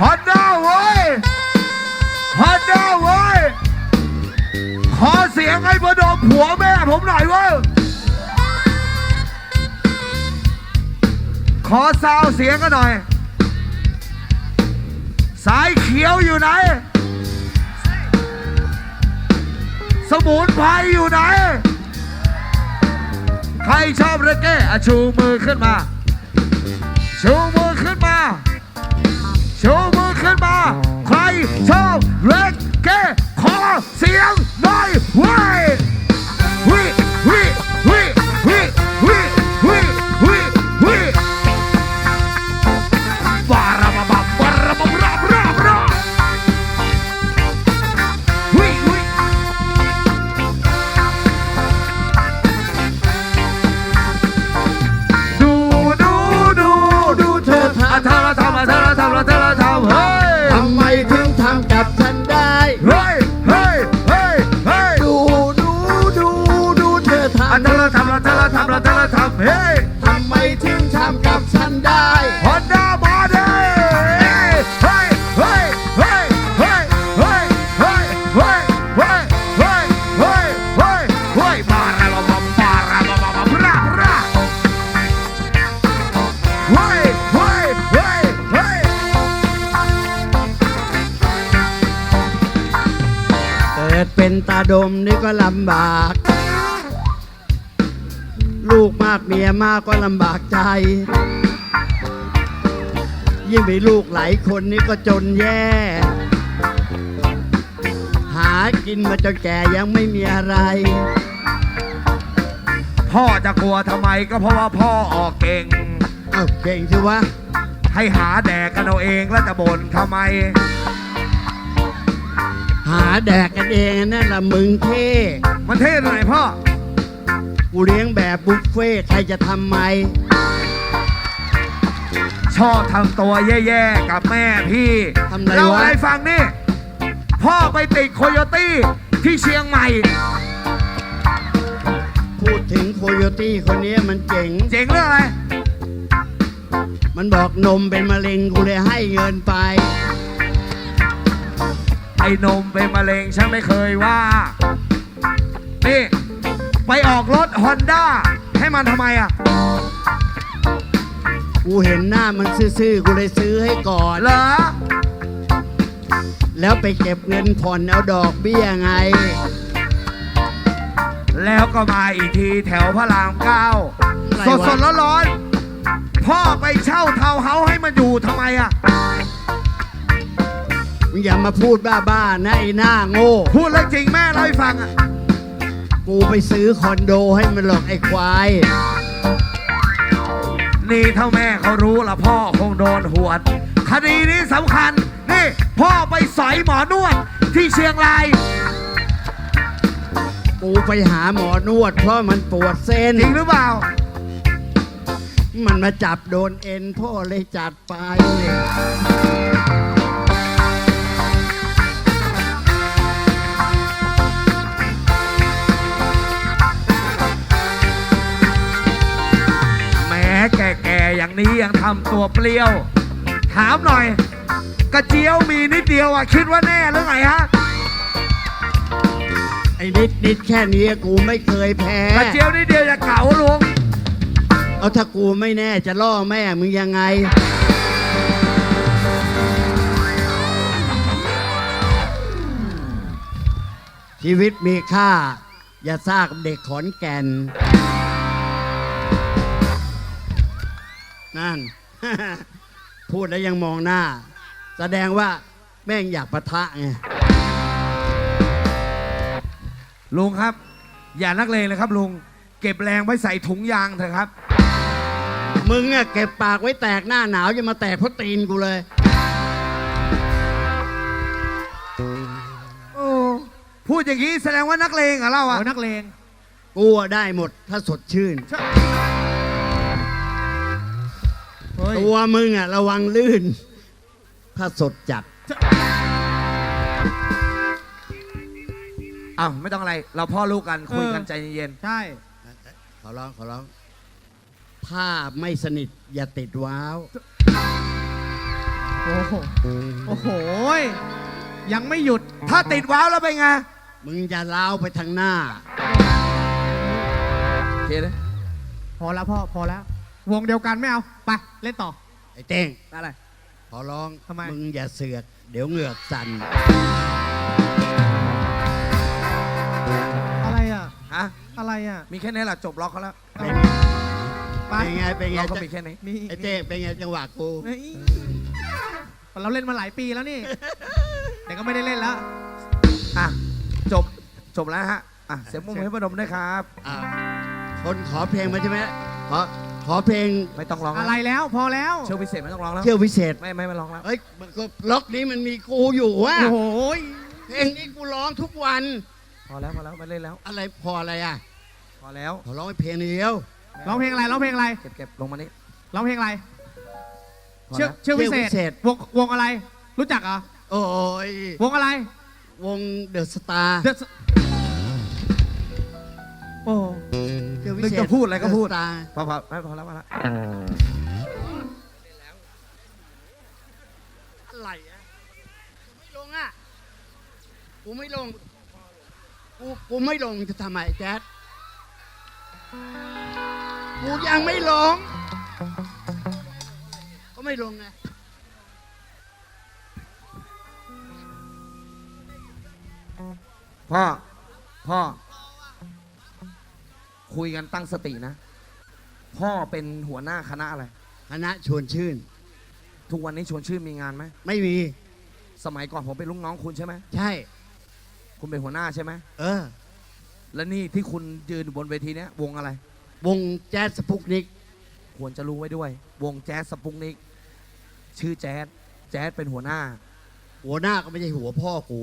ฮอนด้าเว้ยฮอนด้าเว้ย ขอเสียงให้พอดมผัวแม่ผมหน่อยเว้ย ขอซาวเสียงกันหน่อย สายเขียวอยู่ไหน สมุนไพรอยู่ไหน ใครชอบเรเก้อะชูมือขึ้นมา ชูมือ fire. เฮ้ยทำไมถึงทำกับฉันได้ฮอนด้ามาเด้เฮ้ยเฮ้ยเฮ้ยเฮ้ยเฮ้ยเฮ้ยเฮ้ยเฮ้ยเฮ้ยเฮ้ยเฮ้ยเฮ้ยบาราบาบาบาราบาบาบาบราบราเฮ้ยเฮ้ยเฮ้ยเฮ้ยเกิดเป็นตาดมนี่ก็ลำบาก ลูกมากเมียมากก็ลำบากใจ ยิ่งมีลูกหลายคนนี่ก็จนแย่ หากินมาจนแก่ยังไม่มีอะไร พ่อจะกลัวทำไมก็เพราะว่าพ่อออกเก่ง เอ้าเก่งสิวะ ให้หาแดกกันเอาเองแล้วจะบ่นทำไม หาแดกกันเองนั่นละมึงเท่มันเท่ตรงไหนพ่อ กูเลี้ยงแบบบุฟเฟ่ต์ใครจะทำไหม ชอบทำตัวแย่ๆกับแม่พี่ทำไรเล่าวะอะไรฟังนี่ พ่อไปติดโคโยตี้ที่เชียงใหม่ พูดถึงโคโยตี้คนนี้มันเจ๋ง เจ๋งเรื่องอะไร มันบอกนมเป็นมะเร็งกูเลยให้เงินไป ไอ้นมเป็นมะเร็งฉันไม่เคยว่า นี่ ไปออกรถฮอนด้าให้มันทำไมอะ กูเห็นหน้ามันซื่อๆ กูเลยซื้อให้ก่อน เหรอ แล้วไปเก็บเงินผ่อนเอาดอกเบี้ยไง แล้วก็มาอีกทีแถวพระรามเก้าอะไรสวะดๆร้อนๆพ่อไปเช่าเทาวน์เฮาส์ให้มันอยู่ทำไมอะ มึงอย่ามาพูดบ้าๆนะไอ้หน้าโง่ พูดเรื่องจริงแม่เล่าให้ฟังอะ กูไปซื้อคอนโดให้มันหรอกไอ้ควาย นี่ถ้าแม่เขารู้ละพ่อคงโดนหวด คดีนี้สำคัญ นี่พ่อไปสอยหมอนวดที่เชียงราย กูไปหาหมอนวด เพราะมันปวดเส้น จริงหรือเปล่า มันมาจับโดนเอ็นพ่อเลยจัดไป ทำตัวเปรี้ยว ถามหน่อย กระเจียวมีนิดเดียวอะ คิดว่าแน่หรือไงฮะ ไอ้นิดนิดๆแค่นี้กูไม่เคยแพ้ กระเจียวนิดเดียวจะเก่าลุงเอาถ้ากูไม่แน่จะล่อแม่มึงยังไง ชีวิตมีค่า อย่าซากเด็กขอนแก่น นั่น พูดแล้วยังมองหน้า แสดงว่าแม่งอยากปะทะไงลุงครับ อย่านักเลงเลยครับลุง เก็บแรงไว้ใส่ถุงยางเถอะครับ มึงอะเก็บปากไว้แตกหน้าหนาวอย่ามาแตกเพราะตีนกูเลย โอ้พูดอย่างนี้แสดงว่านักเลงเหรอเราอะนักเลง กูอะได้หมดถ้าสดชื่น ตัวมึงอะระวังลื่น ถ้าสดจัด อ้าวไม่ต้องอะไร เราพ่อลูกกันคุยกันใจเย็นใช่ ขอร้องขอร้อง ถ้าไม่สนิทอย่าติดว้าว โอ้โห โอ้โหยยังไม่หยุดถ้าติดว้าวแล้วเป็นไงมึงอย่าล้าวไปทางหน้า โอเคเลยพอแล้วพ่อ พอแล้ว วงเดียวกันไม่เอา ไป เล่นต่อ ไอ้เต้งอะไร ขอร้องทำไมมึงอย่าเสือก เดี๋ยวเหงือกสั่นอะไรอะ ฮะ อะไรอะ มีแค่นี้แหละจบล็อกเขาแล้ว เป็นไปไงเป็นไงเราก็จะมีแค่นี้ มีไอ้เต้งเป็นไงจังหวะกูเฮ้ยเราเล่นมาหลายปีแล้วนี่ แต่ก็ไม่ได้เล่นแล้ว อะ จบ จบแล้วฮะ อะ เสียงมุมให้พนมด้วยครับ อ่าคนขอเพลงมาใช่ไหมขอ ขอเพลงไม่ต้องร้องอะไรแล้วพอแล้วเชื่อพิเศษไม่ต้องร้องแล้วเที่ยวพิเศษ ไม่ไม่ไม่ร้องแล้วเฮ้ยมันก็ล็อกนี้มันมีกูอยู่ว่ะโอ้โหยเพลงนี้กูร้องทุกวัน พอแล้วพอแล้วไม่เล่นแล้ว อะไรพออะไรอะพอแล้วขอร้องให้เพลงเดียวร้องเพลงอะไรร้องเพลงอะไรเก็บเก็บลงมานี่ร้องเพลงอะไร พอเชื่อแล้วเชื่อวิเชื่อวิเศเศษษวงวงอะไร รู้จักเหรอโอ้ยวงอะไร วงเดอะสตาร์ The โอ้เที่ยว พินึกเศษจะพูดอะไรก็พูด The Star พอพอไม่พอแล้วพอแล้วอะไรอะกูไม่ลงอะกูไม่ลง กูกูไม่ลงจะทำไมแจ๊ดกูยังไม่ลง ก็ไม่ลงไงพ่อพ่อ คุยกันตั้งสตินะ พ่อเป็นหัวหน้าคณะอะไร คณะชวนชื่น ทุกวันนี้ชวนชื่นมีงานไหม ไม่มี สมัยก่อนผมเป็นลูกน้องคุณใช่ไหม ใช่ คุณเป็นหัวหน้าใช่ไหม เออ และนี่ที่คุณยืนอยู่บนเวทีเนี้ยวงอะไร วงแจ๊สสปุกนิก ควรจะรู้ไว้ด้วย วงแจ๊สสปุกนิก ชื่อแจ๊ส แจ๊สเป็นหัวหน้า หัวหน้าก็ไม่ใช่หัวพ่อกู